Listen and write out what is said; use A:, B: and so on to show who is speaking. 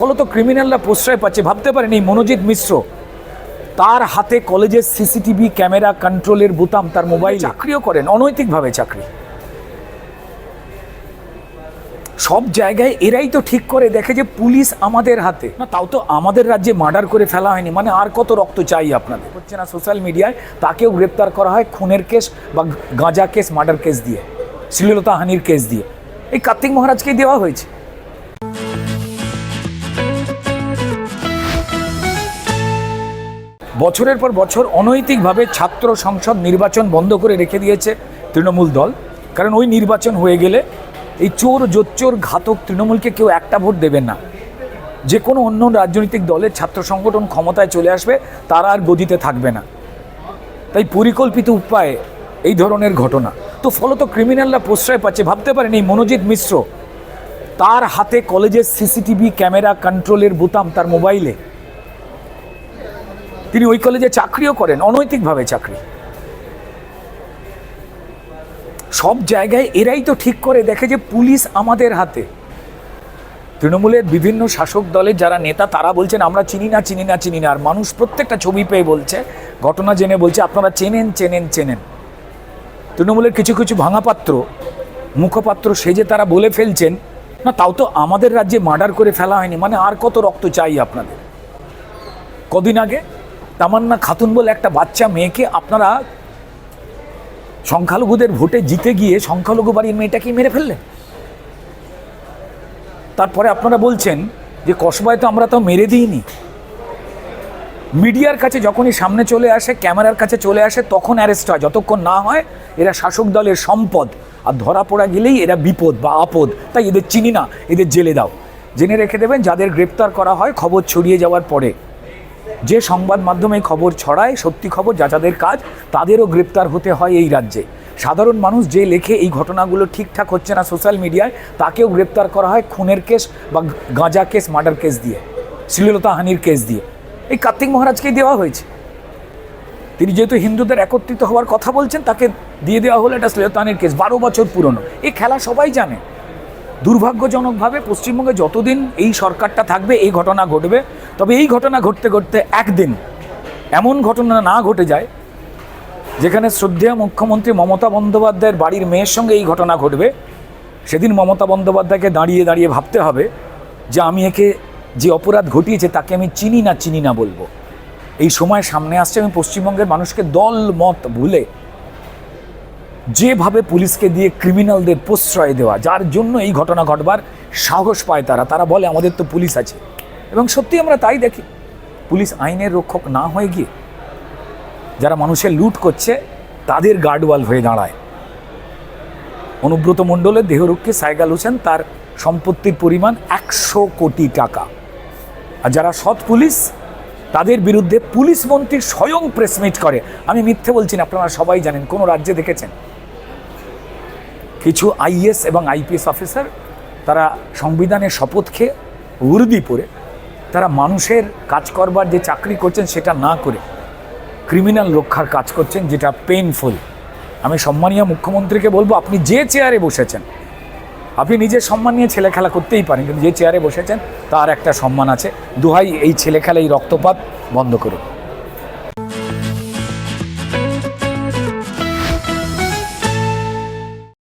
A: ফলত ক্রিমিনালরা প্রশ্রয় পাচ্ছে। ভাবতে পারেন মনোজিৎ মিশ্র তার হাতে কলেজের সিসিটিভি ক্যামেরা কন্ট্রোলের বোতাম তার মোবাইল চাকরিও করেন অনৈতিকভাবে চাকরি। সব জায়গায় এরাই তো ঠিক করে দেখে যে পুলিশ আমাদের হাতে। না তাও তো আমাদের রাজ্যে মার্ডার করে ফেলা হয়নি মানে আর কত রক্ত চাই আপনাদের? হচ্ছে না সোশ্যাল মিডিয়ায় তাকেও গ্রেপ্তার করা হয় খুনের কেস বা গাঁজা কেস মার্ডার কেস দিয়ে শ্লীলতা হানির কেস দিয়ে। এই কার্তিক মহারাজকেই দেওয়া হয়েছে। বছরের পর বছর অনৈতিকভাবে ছাত্র সংসদ নির্বাচন বন্ধ করে রেখে দিয়েছে তৃণমূল দল। কারণ ওই নির্বাচন হয়ে গেলে এই চোর জোচ্চোর ঘাতক তৃণমূলকে কেউ একটা ভোট দেবেন না। যে কোনো অন্য রাজনৈতিক দলের ছাত্র সংগঠন ক্ষমতায় চলে আসবে, তারা আর গদিতে থাকবে না। তাই পরিকল্পিত উপায়ে এই ধরনের ঘটনা। তো ফলত ক্রিমিনালরা প্রশ্রয় পাচ্ছে, ভাবতে পারেন এই মনোজিৎ মিশ্র, তার হাতে কলেজের সিসিটিভি ক্যামেরা কন্ট্রোলের বোতাম তার মোবাইলে। তিনি ওই কলেজে চাকরিও করেন, অনৈতিকভাবে চাকরি। সব জায়গায় এরাই তো ঠিক করে, দেখে যে পুলিশ আমাদের হাতে। তৃণমূলের বিভিন্ন শাসক দলের যারা নেতা, তারা বলছেন, আমরা চিনি না চিনি না চিনি না। আর মানুষ প্রত্যেকটা ছবি পেয়ে বলছে, ঘটনা জেনে বলছে, আপনারা চেনেন চেনেন চেনেন। তৃণমূলের কিছু কিছু ভাঙাপাত্র, মুখপাত্র সেজে তারা বলে ফেলছেন, না, তাও তো আমাদের রাজ্যে মার্ডার করে ফেলা হয়নি। মানে আর কত রক্ত চাই আপনাদের? কদিন আগে তামান্না খাতুন বলে একটা বাচ্চা মেয়েকে আপনারা সংখ্যালঘুদের ভোটে জিতে গিয়ে সংখ্যালঘু বাড়ির মেয়েটাকেই মেরে ফেললেন। তারপরে আপনারা বলছেন যে কসবায় তো আমরা তো মেরে দিইনি। মিডিয়ার কাছে যখনই সামনে চলে আসে, ক্যামেরার কাছে চলে আসে, তখন অ্যারেস্ট হয়। যতক্ষণ না হয় এরা শাসক দলের সম্পদ। আর ধরা পড়া গেলেই এরা বিপদ বা আপদ। তাই এদের চিনি না, এদের জেলে দাও। জেনে রেখে দেবেন, যাদের গ্রেপ্তার করা হয়, খবর ছড়িয়ে যাওয়ার পরে। যে সংবাদ মাধ্যমে খবর ছড়ায়, সত্যি খবর যা যাদের কাজ, তাদেরও গ্রেপ্তার হতে হয় এই রাজ্যে। সাধারণ মানুষ যে লেখে এই ঘটনাগুলো ঠিকঠাক হচ্ছে না সোশ্যাল মিডিয়ায়, তাকেও গ্রেপ্তার করা হয় খুনের কেস বা গাঁজা কেস, মার্ডার কেস দিয়ে, শ্লীলতা হানির কেস দিয়ে। এই কার্তিক মহারাজকেই দেওয়া হয়েছে। তিনি যেহেতু হিন্দুদের একত্রিত হওয়ার কথা বলছেন, তাকে দিয়ে দেওয়া হলো এটা শ্লীলতা হানির কেস, বারো বছর পুরনো। এই খেলা সবাই জানে। দুর্ভাগ্যজনকভাবে পশ্চিমবঙ্গে যতদিন এই সরকারটা থাকবে, এই ঘটনা ঘটবে তবে এই ঘটনা ঘটতে ঘটতে একদিন, এমন ঘটনা না ঘটে যায়, যেখানে শ্রদ্ধেয় মুখ্যমন্ত্রী মমতা বন্দ্যোপাধ্যায়ের বাড়ির মেয়ের সঙ্গে এই ঘটনা ঘটবে। সেদিন মমতা বন্দ্যোপাধ্যায়কে দাঁড়িয়ে দাঁড়িয়ে ভাবতে হবে যে আমি একে যে অপরাধ ঘটিয়েছে তাকে আমি চিনি না চিনি না বলব। এই সময় সামনে আসছে, আমি পশ্চিমবঙ্গের মানুষকে দল মত ভুলে যেভাবে পুলিশকে দিয়ে ক্রিমিনালদের প্রশ্রয় দেওয়া, যার জন্য এই ঘটনা ঘটবার সাহস পায় তারা। তারা বলে, আমাদের তো পুলিশ আছে। এবং সত্যি আমরা তাই দেখি, পুলিশ আইনের রক্ষক না হয়ে গিয়ে যারা মানুষের লুট করছে, তাদের গার্ডওয়াল হয়ে দাঁড়ায়। অনুব্রত মণ্ডলের দেহরক্ষী সাইগাল হোসেন তার সম্পত্তির পরিমাণ একশো কোটি টাকা। আর যারা সৎ পুলিশ, তাদের বিরুদ্ধে পুলিশ মন্ত্রী স্বয়ং প্রেসমিট করে। আমি মিথ্যে বলছি না, আপনারা সবাই জানেন, কোনো রাজ্যে দেখেছেন? কিছু আইএস এবং আইপিএস অফিসার তারা সংবিধানের শপথ খেয়ে উর্দি পরে তারা মানুষের কাজ করবার যে চাকরি করছেন সেটা না করে ক্রিমিনাল রক্ষার কাজ করছেন, যেটা পেইনফুল আমি সম্মানীয় মুখ্যমন্ত্রীকে বলব, আপনি যে চেয়ারে বসেছেন, আপনি নিজের সম্মান নিয়ে ছেলে খেলা করতেই পারেন, কিন্তু যে চেয়ারে বসেছেন, তার একটা সম্মান আছে। দোহাই, এই ছেলে খেলা এই রক্তপাত বন্ধ করুন।